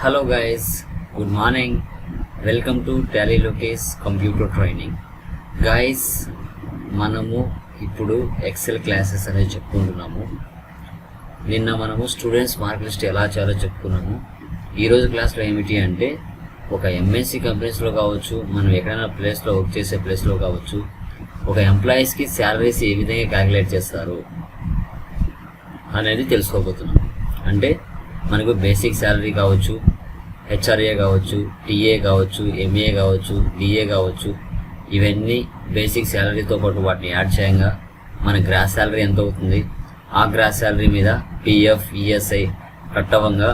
Hello guys good morning welcome to Tally Lokesh computer training guys మనము ఇప్పుడు Excel classes అనేది చెప్పుకుంటున్నాము. నిన్న మనము స్టూడెంట్స్ మార్క్ లిస్ట్ ఎలా చేయాలో చెప్పుకున్నాము. ఈరోజు క్లాస్లో ఏమిటి అంటే ఒక ఎంఎస్సి కంపెనీస్లో కావచ్చు మనం ఎక్కడైనా ప్లేస్లో వర్క్ చేసే ప్లేస్లో కావచ్చు ఒక ఎంప్లాయీస్కి శాలరీస్ ఏ విధంగా క్యాలిక్యులేట్ చేస్తారు అనేది తెలుసుకోబోతున్నాం అంటే మనకు బేసిక్ శాలరీ కావచ్చు హెచ్ఆర్ఏ కావచ్చు టీఏ కావచ్చు ఎంఏ కావచ్చు డిఏ కావచ్చు ఇవన్నీ బేసిక్ శాలరీతో పాటు వాటిని యాడ్ చేయంగా మన గ్రాస్ శాలరీ ఎంత అవుతుంది? ఆ గ్రాస్ శాలరీ మీద పిఎఫ్ ఈఎస్ఐ కట్టవంగా.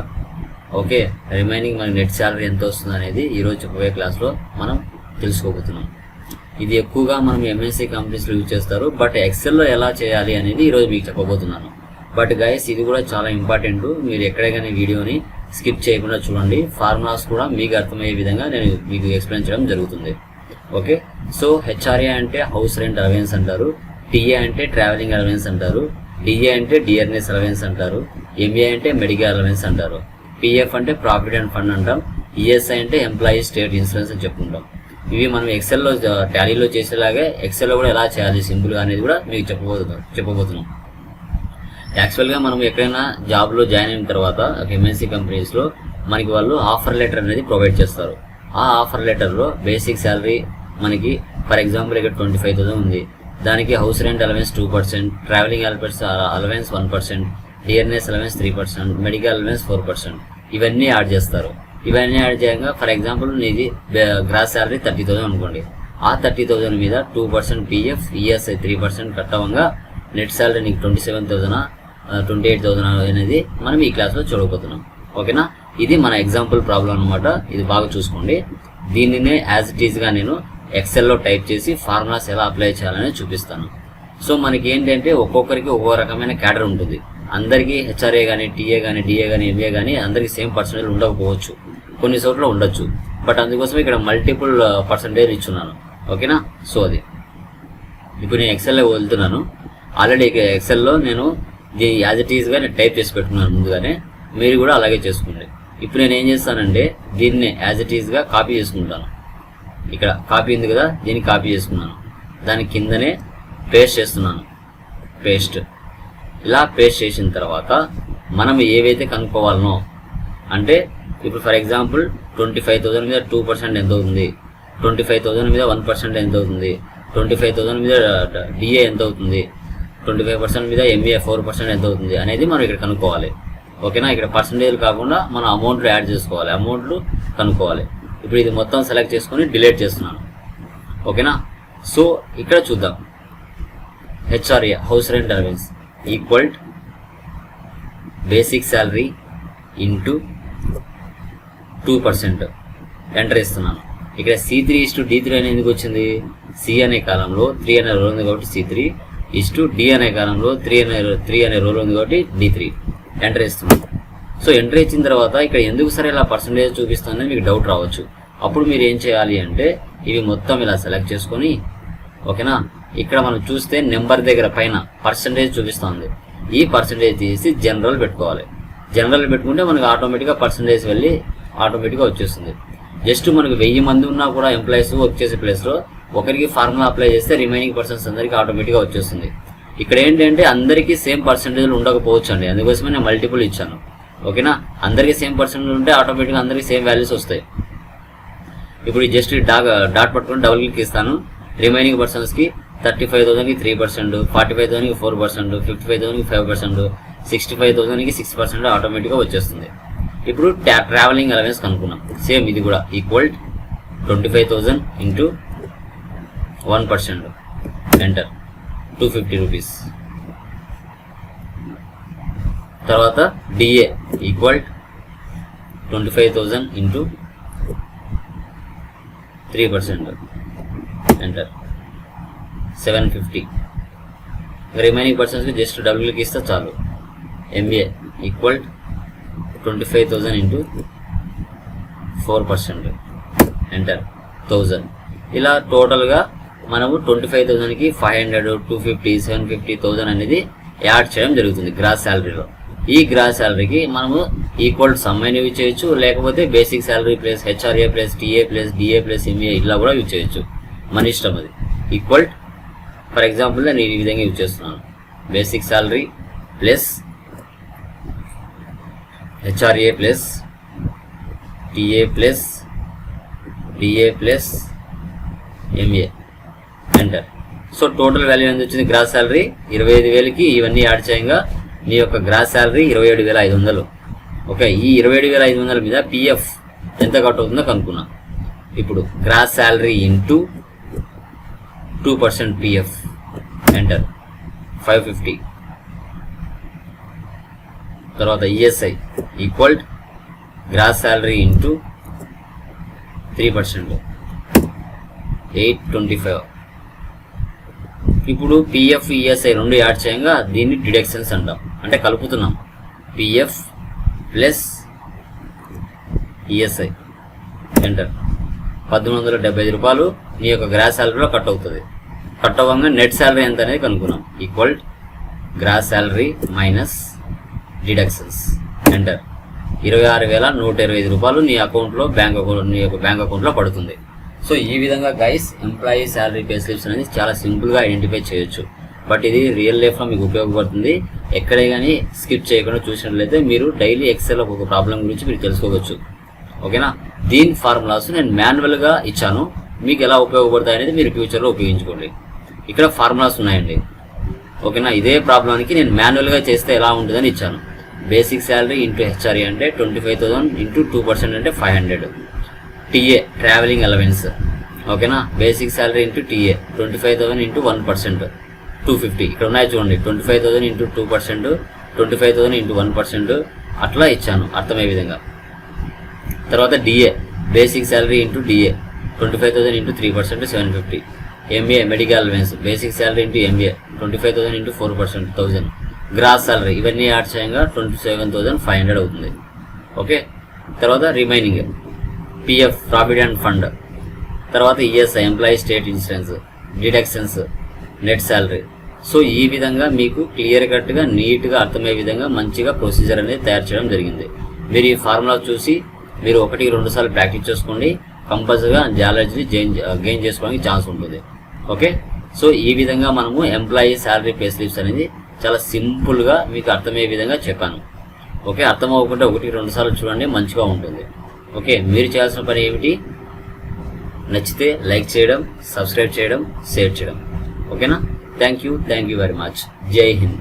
ఓకే రిమైనింగ్ మన నెట్ శాలరీ ఎంత వస్తుంది అనేది ఈరోజు చెప్పబోయే క్లాస్లో మనం తెలుసుకోబోతున్నాం. ఇది ఎక్కువగా మనం ఎంఎస్సి కంపెనీస్లో యూజ్ చేస్తారు బట్ ఎక్సెల్లో ఎలా చేయాలి అనేది ఈరోజు మీకు చెప్పబోతున్నాను. బట్ గైస్ ఇది కూడా చాలా ఇంపార్టెంట్ మీరు ఎక్కడైనా వీడియోని స్కిప్ చేయకుండా చూడండి. ఫార్ములాస్ కూడా మీకు అర్థమయ్యే విధంగా నేను మీకు ఎక్స్ప్లెయిన్ చేయడం జరుగుతుంది. ఓకే సో హెచ్ఆర్ఏ అంటే హౌస్ రెంట్ అలవెన్స్ అంటారు. టీఏ అంటే ట్రావెలింగ్ అలవెన్స్ అంటారు. డిఏ అంటే డిఆర్ఎన్ఎస్ అలవెన్స్ అంటారు. ఎంఏ అంటే మెడికల్ అలవెన్స్ అంటారు. పిఎఫ్ అంటే ప్రాఫిట్ అండ్ ఫండ్ అంటాం. ఈఎస్ఐ అంటే ఎంప్లాయీ స్టేట్ ఇన్సూరెన్స్ అని చెప్పుకుంటాం. ఇవి మనం ఎక్సెల్లో టాలీలో చేసేలాగే ఎక్సెల్లో కూడా ఎలా చేయాలి? సింపుల్గా అనేది కూడా మీకు చెప్పబోతున్నాం చెప్పబోతున్నాం. యాక్చువల్గా మనం ఎక్కడైనా జాబ్లో జాయిన్ అయిన తర్వాత ఎంఎన్సీ కంపెనీస్లో మనకి వాళ్ళు ఆఫర్ లెటర్ అనేది ప్రొవైడ్ చేస్తారు. ఆ ఆఫర్ లెటర్లో బేసిక్ శాలరీ మనకి ఫర్ ఎగ్జాంపుల్ ఇక్కడ ట్వంటీ ఫైవ్ థౌసండ్ ఉంది. దానికి house rent allowance two percent travelling allowance allowance one percent dearness allowance three percent medical allowance four percent ఇవన్నీ యాడ్ చేస్తారు. ఇవన్నీ యాడ్ చేయగా ఫర్ ఎగ్జాంపుల్ నీది గ్రాస్ శాలరీ థర్టీ థౌసండ్ అనుకోండి. ఆ థర్టీ థౌసండ్ మీద two percent PF ESI three percent cut అవ్వగా net salary నీకు twenty seven thousand twenty eight thousand అనేది మనం ఈ క్లాస్లో చూడబోతున్నాం. ఓకేనా? ఇది మన ఎగ్జాంపుల్ ప్రాబ్లం అనమాట ఇది బాగా చూసుకోండి. దీనినే యాజ్ ఇట్ ఈస్గా నేను ఎక్సెల్లో టైప్ చేసి ఫార్ములాస్ ఎలా అప్లై చేయాలని చూపిస్తాను. సో మనకి ఏంటంటే ఒక్కొక్కరికి ఒక్కో రకమైన క్యాడర్ ఉంటుంది. అందరికీ హెచ్ఆర్ఏ కానీ టీఏ కానీ డిఏ కానీ ఎంఏ కానీ అందరికీ సేమ్ పర్సంటేజ్ ఉండకపోవచ్చు. కొన్ని చోట్ల ఉండొచ్చు. బట్ అందుకోసం ఇక్కడ మల్టిపుల్ uh, పర్సంటేజ్ ఇచ్చున్నాను. ఓకేనా? సో అది. ఇప్పుడు నేను ఎక్సెల్లో వెళ్తున్నాను ఆల్రెడీ ఎక్సెల్లో నేను యాజ్ ఇట్ ఈస్గా నేను టైప్ చేసి పెట్టుకున్నాను ముందుగానే. మీరు కూడా అలాగే చేసుకోండి. ఇప్పుడు నేను ఏం చేస్తానంటే దీన్ని యాజ్ ఇట్ ఈస్గా కాపీ చేసుకుంటాను. ఇక్కడ కాపీ ఉంది కదా దీన్ని కాపీ చేసుకున్నాను. దాని కిందనే పేస్ట్ చేస్తున్నాను. పేస్ట్ ఇలా పేస్ట్ చేసిన తర్వాత మనం ఏవైతే కనుక్కోవాలనో అంటే ఇప్పుడు for example twenty five thousand మీద టూ పర్సెంట్ ఎంత అవుతుంది? ట్వంటీ ఫైవ్ థౌసండ్ మీద వన్ పర్సెంట్ ఎంత అవుతుంది? ట్వంటీ ఫైవ్ థౌసండ్ మీద uh, డిఏ ఎంత అవుతుంది? ట్వంటీ ఫైవ్ పర్సెంట్ మీద ఎంబీఏ ఫోర్ పర్సెంట్ ఎంత అవుతుంది అనేది మనం ఇక్కడ కనుక్కోవాలి. ఓకేనా? ఇక్కడ పర్సంటేజ్ కాకుండా మనం అమౌంట్లు యాడ్ చేసుకోవాలి. అమౌంట్లు కనుక్కోవాలి. ఇప్పుడు ఇది మొత్తం సెలెక్ట్ చేసుకొని డిలీట్ చేస్తున్నాను. ఓకేనా? సో ఇక్కడ చూద్దాం. HRA house rent allowance equal basic salary into two percent enter ఇస్తున్నాను ఇక్కడ C three is to D three అనేది ఎందుకు వచ్చింది? సి అనే కాలంలో త్రీ అనే రోల్ ఉంది కాబట్టి C three is to D అనే కాలంలో త్రీ అనే త్రీ అనే రోల్ ఉంది కాబట్టి డి త్రీ ఎంటర్ ఇస్తున్నాను సో ఎంటర్ ఇచ్చిన తర్వాత ఇక్కడ ఎందుకు సరే ఇలా పర్సంటేజ్ చూపిస్తానని మీకు డౌట్ రావచ్చు. అప్పుడు మీరు ఏం చేయాలి అంటే ఇవి మొత్తం ఇలా సెలెక్ట్ చేసుకొని ఓకేనా? ఇక్కడ మనం చూస్తే నెంబర్ దగ్గర పైన పర్సంటేజ్ చూపిస్తుంది. ఈ పర్సంటేజ్ తీసి జనరల్ పెట్టుకోవాలి. జనరల్ పెట్టుకుంటే మనకు ఆటోమేటిక్గా పర్సంటేజ్ వెళ్ళి ఆటోమేటిక్గా వచ్చేస్తుంది. జస్ట్ మనకు వెయ్యి మంది ఉన్నా కూడా ఎంప్లాయీస్ వర్క్ చేసే ప్లేస్లో ఒకరికి ఫార్ములా అప్లై చేస్తే రిమైనింగ్ పర్సన్స్ అందరికీ ఆటోమేటిక్గా వచ్చేస్తుంది. ఇక్కడ ఏంటంటే అందరికీ సేమ్ పర్సంటేజ్లు ఉండకపోవచ్చు అండి అందుకోసమే నేను మల్టిపుల్ ఇచ్చాను. ఓకేనా? అందరికీ సేమ్ పర్సంటేజ్ ఉంటే ఆటోమేటిక్గా అందరికీ సేమ్ వాల్యూస్ వస్తాయి. ఇప్పుడు జస్ట్ డాట్ డాట్ పట్టుకొని డబుల్ క్లిక్ ఇస్తాను రిమైనింగ్ పర్సన్స్కి థర్టీ ఫైవ్ థౌసండ్కి త్రీ పర్సెంట్ ఫార్టీ ఫైవ్ థౌసండ్కి ఫోర్ పర్సెంట్ ఫిఫ్టీ ఫైవ్ థౌసండ్కి ఫైవ్ పర్సెంట్ సిక్స్టీ ఫైవ్ థౌసండ్కి సిక్స్ పర్సెంట్ ఆటోమేటిక్గా వచ్చేస్తుంది. ఇప్పుడు ట్రావెలింగ్ అలవెన్స్ కనుక్కున్నాం సేమ్ ఇది కూడా equal twenty five thousand into one percent enter two fifty rupees తర్వాత DA equal twenty five thousand into three percent enter seven fifty remaining పర్సన్స్కి just double click ఇస్తే చాలు. MBA equal twenty five thousand into four percent enter thousand ఇలా టోటల్గా మనము twenty five థౌసండ్కి five hundred two fifty seven fifty thousand అనేది add చేయడం జరుగుతుంది gross శాలరీలో ఈ గ్రాస్ శాలరీకి మనము ఈక్వల్ సమ్ అయినా యూజ్ చేయొచ్చు లేకపోతే basic salary plus HRA plus TA plus DA plus MA ఇలా కూడా యూజ్ చేయొచ్చు. మన ఇష్టం అది. ఈక్వల్ ఫర్ ఎగ్జాంపుల్ నేను ఈ విధంగా యూజ్ చేస్తున్నాను. Basic salary plus HRA plus TA plus DA plus MA enter so total value ఎంత వచ్చింది? గ్రాస్ శాలరీ ఇరవై ఐదు వేలకి ఇవన్నీ యాడ్ చేయంగా. మీ యొక్క గ్రాస్ శాలరీ ఇరవై ఏడు వేల ఐదు వందలు. ఓకే ఈ ఇరవై ఏడు వేల ఐదు వందల మీద పిఎఫ్ ఎంత కట్ అవుతుందో కనుక్కున్నా ఇప్పుడు gross salary into two percent PF enter five fifty తర్వాత ESI equal gross salary into three percent eight twenty five ఇప్పుడు పిఎఫ్ ఈఎస్ఐ రెండు యాడ్ చేయంగా దీన్ని డిడక్షన్స్ అంటాం. అంటే కలుపుతున్నాం. పిఎఫ్ ప్లస్ ఈఎస్ఐ ఎంటర్ పద్దెనిమిది వందల డెబ్బై ఐదు రూపాయలు నీ యొక్క గ్రాస్ శాలరీలో కట్ అవుతుంది. కట్ అవ్వంగా నెట్ శాలరీ ఎంత అనేది కనుక్కున్నాం. Equal gross salary minus deductions enter ఇరవై ఆరు వేల నూట ఇరవై ఐదు రూపాయలు నీ అకౌంట్లో బ్యాంక్ అకౌంట్ నీ యొక్క బ్యాంక్ అకౌంట్లో పడుతుంది. సో ఈ విధంగా guys employee salary pay slips అనేది చాలా సింపుల్గా ఐడెంటిఫై చేయొచ్చు. బట్ ఇది రియల్ లైఫ్లో మీకు ఉపయోగపడుతుంది. ఎక్కడే కానీ స్కిప్ చేయకుండా చూసినట్లయితే మీరు డైలీ ఎక్సెల్ ఒక ప్రాబ్లం గురించి మీరు తెలుసుకోవచ్చు. ఓకేనా? దీని ఫార్ములాస్ నేను మాన్యువల్గా ఇచ్చాను. మీకు ఎలా ఉపయోగపడతాయి అనేది మీరు ఫ్యూచర్లో ఉపయోగించుకోండి. ఇక్కడ ఫార్ములాస్ ఉన్నాయండి. ఓకేనా? ఇదే ప్రాబ్లానికి నేను మాన్యువల్గా చేస్తే ఎలా ఉంటుందని ఇచ్చాను. బేసిక్ శాలరీ ఇంటూ హెచ్ఆర్ఏ అంటే twenty five thousand into two percent అంటే five hundred TA travelling allowance ఓకేనా basic salary into TA twenty five thousand into one percent two fifty ఇక్కడ ఉన్నాయి చూడండి twenty five thousand into two percent twenty five thousand into one percent అట్లా ఇచ్చాను అర్థమయ్యే విధంగా. తర్వాత DA basic salary into DA twenty five thousand into three percent seven fifty MA medical allowance basic salary into MA twenty five thousand into four percent thousand gross salary ఇవన్నీ add చేయంగా twenty seven thousand five hundred అవుతుంది. Okay తర్వాత remaining PF provident fund తర్వాత ESI employee state insurance deductions net salary so ఈ విధంగా మీకు clear కట్గా నీట్గా అర్థమయ్యే విధంగా మంచిగా ప్రొసీజర్ అనేది తయారు చేయడం జరిగింది. మీరు ఈ ఫార్ములా చూసి మీరు ఒకటి రెండు సార్లు ప్రాక్టీస్ చేసుకోండి. కంపల్సరీగా జాలజీని జైన్ గెయిన్ చేసుకోవడానికి ఛాన్స్ ఉంటుంది. ఓకే సో ఈ విధంగా మనము ఎంప్లాయీ శాలరీ పే స్లిప్స్ అనేది చాలా సింపుల్గా మీకు అర్థమయ్యే విధంగా చెప్పాను. ఓకే అర్థం అవ్వకుండా ఒకటి రెండు సార్లు చూడండి మంచిగా ఉంటుంది. ఓకే మీరు చేయాల్సిన పని ఏమిటి? నచ్చితే లైక్ చేయడం సబ్స్క్రైబ్ చేయడం షేర్ చేయడం. ఓకేనా? Thank you thank you very much. జై హింద్.